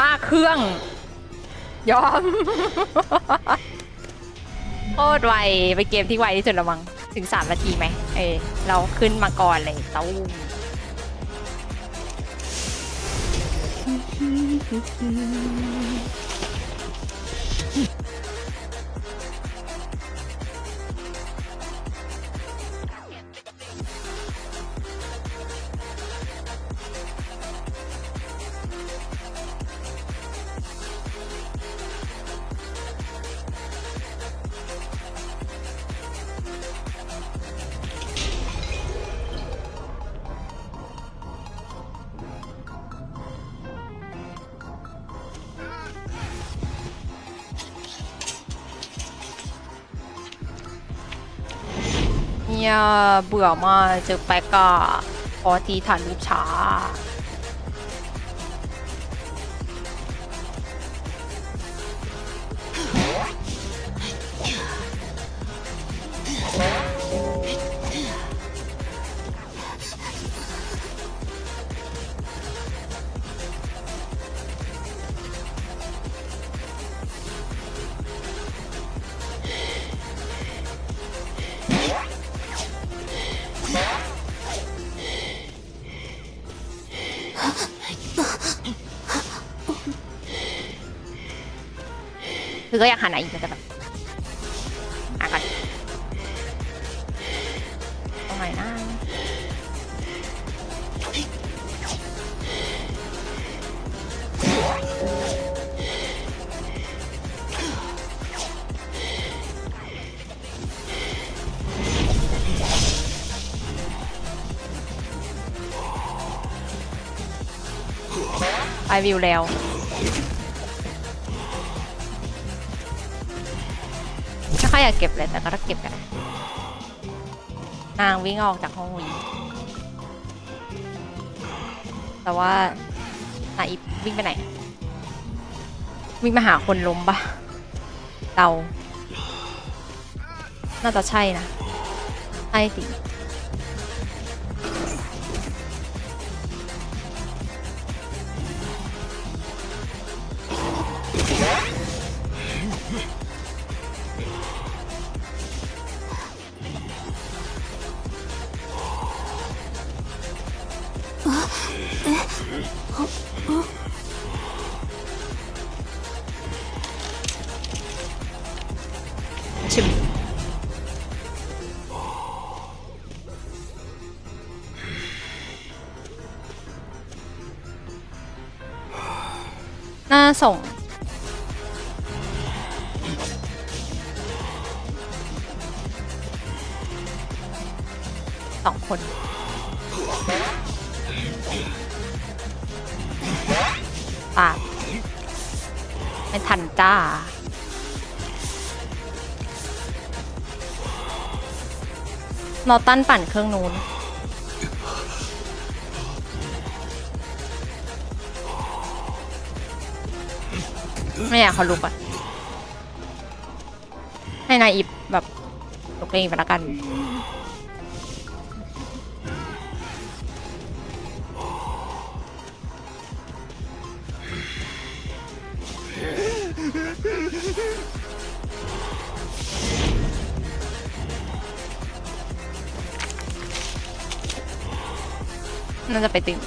ห้าเครื่อง ยอม โคตรไวไปเกมที่ไวที่สุดละมั้งถึงสามนาทีไหมเอยเราขึ้นมาก่อนเลยตู้ม เนี่ยเบื่อมากเจอแป๊กก็พอทีถ่านรูปช้า คือก็อยากหาไหนอีกแต่แบบอะก่อนตรงไหนนะไปวิวแล้ว ค่อยอยากเก็บเลยแต่ก็ต้องเก็บกันนางวิ่งออกจากห้องวิแต่ว่านาอีวิ่งไปไหน วิ่งมาหาคนล้มปะเดาน่าจะใช่นะใช่สิ ชิมน่าส่งสองคน ปาด ไม่ทันจ้านอตันปั่นเครื่องนู้นไม่อยากเขาลุกอะให้นายอิบแบบลุกเองไปละกัน น่าจะไปตึง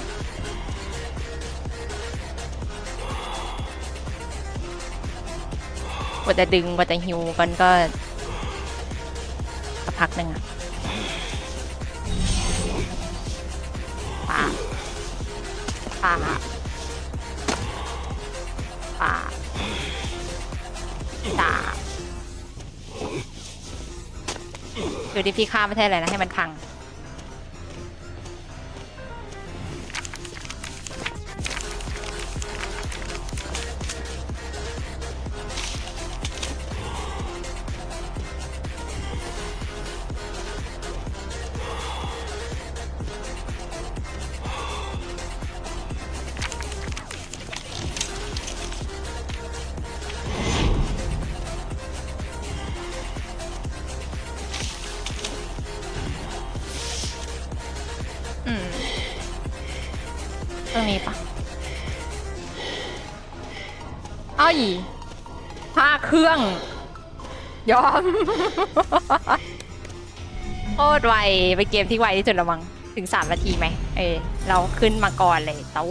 กว่าจะดึงกว่าจะฮิวกันก็สักพักหนึ่งอะป่าป่า ดูดิพี่ข้ามไม่ใช่อะไรนะให้มันพัง ตรงนี้ปะเอ้ยผ้าเครื่องยอม โคตรไวไปเกมที่ไวที่สุดละมังถึงสามนาทีไหมเออเราขึ้นมาก่อนเลยเต้า